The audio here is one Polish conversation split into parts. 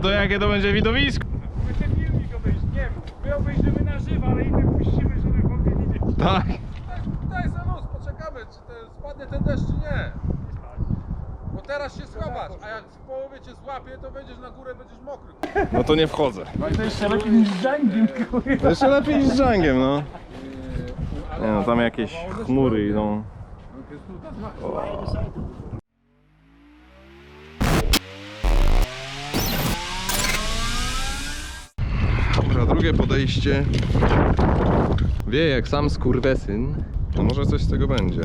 ale to jakie to będzie widowisko? Będzie filmik obejść, nie my obejrzymy na żywo, ale i my puścimy, żeby mogli widzieć. Tak. Daj za luz, poczekamy, czy te, spadnie ten deszcz, czy nie. Bo teraz się schowasz, a jak w połowie cię złapie, to będziesz na górę, będziesz mokry. No to nie wchodzę. To jeszcze lepiej niż z Dżangiem, To jeszcze lepiej niż z Dżangiem, no. Nie no, tam jakieś chmury idą. Dobra, drugie podejście. Wie jak sam skurwesyn. To może coś z tego będzie.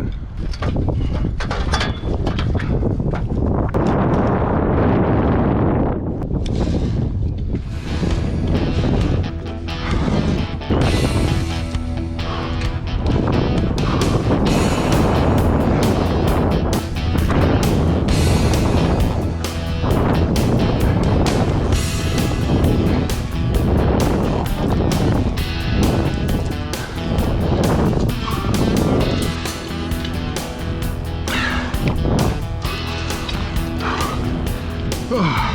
Oh.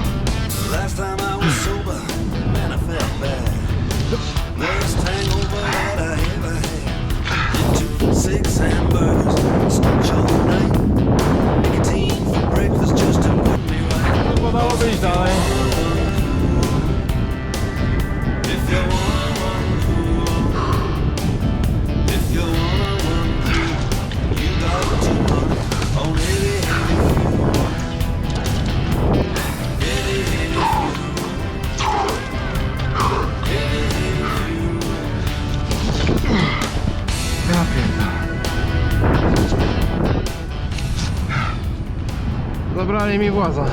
Zabrali mi właza.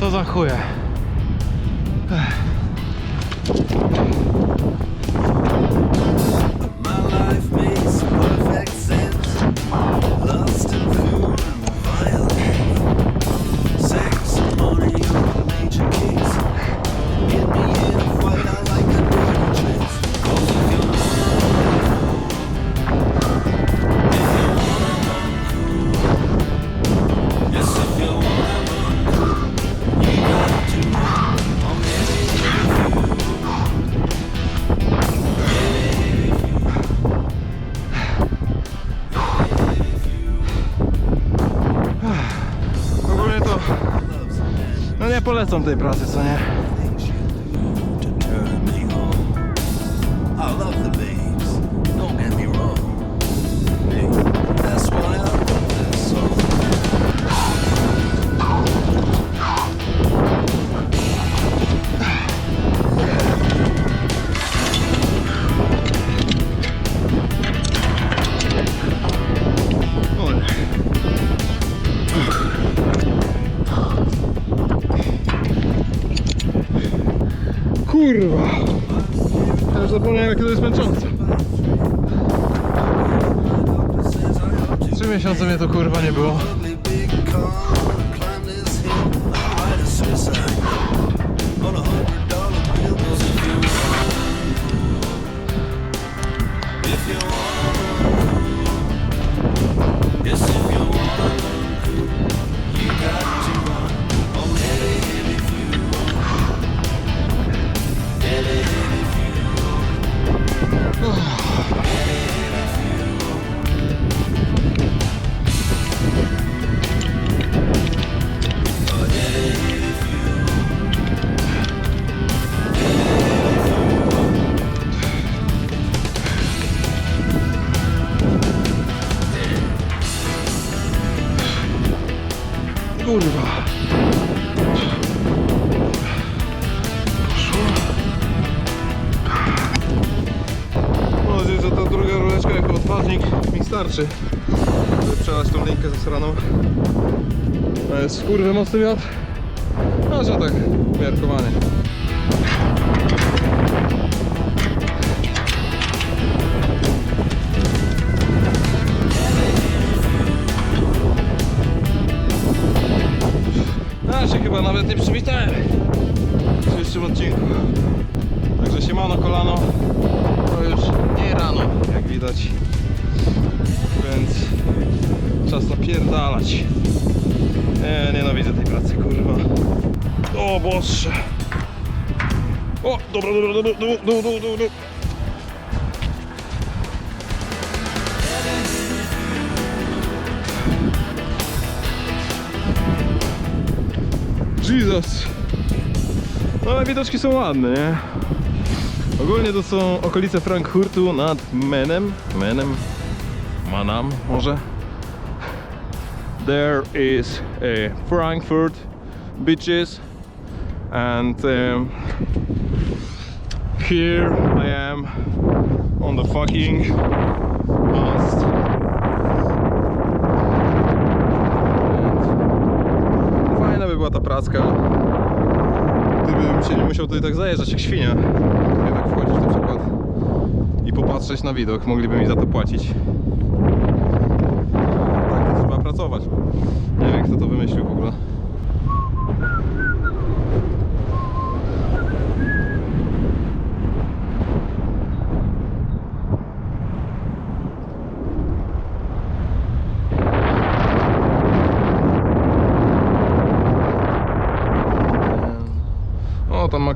Co za chuje. My polecam tej pracy, co nie? To jest męczące. Trzy miesiące mnie to kurwa nie było. Ugly big car, Kurwa. Mam nadzieję, że ta druga rureczka jako odpadnik mi starczy. Żeby przelać tą linkę zasraną. To jest kurwy mocny wiatr. A że tak, miarkowanie. Się chyba nawet nie przywitałem w dzisiejszym odcinku. Także siemano kolano. To już nie rano, jak widać. Więc czas napierdalać. Nie, nienawidzę tej pracy, kurwa. O Boże. O, dobra, dobra, dobra, dół, dół, dół, dół, Jesus. No ale widoczki są ładne, nie? Ogólnie to są okolice Frankfurtu nad Menem. Menem. Manam może. There is a Frankfurt beaches and um, here I am on the fucking mast. And Praska. Gdybym się nie musiał tutaj tak zajeżdżać jak świnia. Tutaj tak wchodzić na przykład i popatrzeć na widok, mogliby mi za to płacić. Tak to trzeba pracować. Nie wiem kto to wymyślił w ogóle.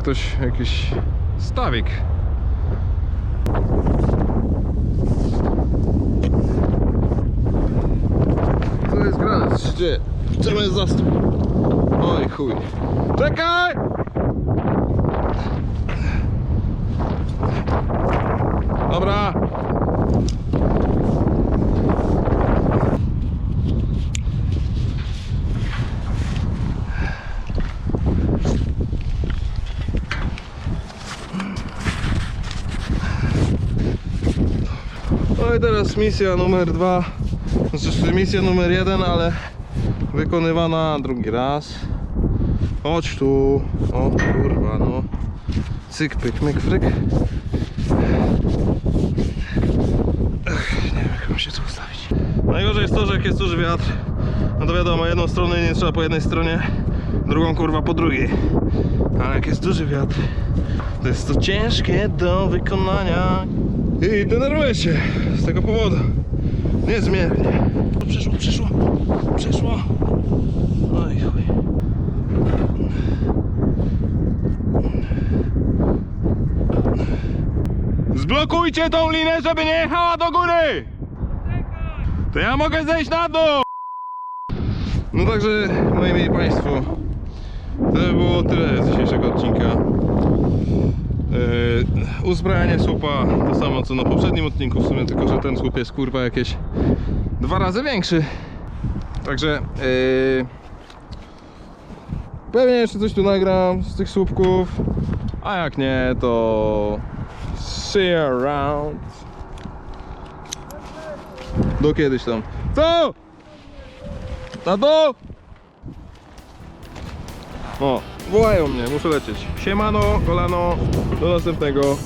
Ktoś jakiś stawik. Co jest grane? Dzieje? Czemu jest zastój? Oj chuj. Czekaj! Dobra. No i teraz misja numer dwa. Znaczy misja numer jeden, ale wykonywana drugi raz. Chodź tu. O kurwa no. Cyk, pyk, myk, fryk. Ech, nie wiem jak mam się tu ustawić. Najgorzej jest to, że jak jest duży wiatr, no to wiadomo, jedną stronę nie trzeba po jednej stronie, drugą kurwa po drugiej. Ale jak jest duży wiatr, to jest to ciężkie do wykonania. I denerwuję się z tego powodu. Niezmiernie. Przeszło, przeszło, przeszło. Oj chuj. Zblokujcie tą linę, żeby nie jechała do góry! To ja mogę zejść na dół! No także, moi mili Państwo, to by było tyle z dzisiejszego odcinka. Yy, uzbrajanie słupa to samo co na poprzednim odcinku w sumie, tylko że ten słup jest kurwa jakieś dwa razy większy. Także yy, pewnie jeszcze coś tu nagram z tych słupków, a jak nie to see you around. Do kiedyś tam. Co? Na dół! O, wołają mnie, muszę lecieć. Siemano, kolano, do następnego.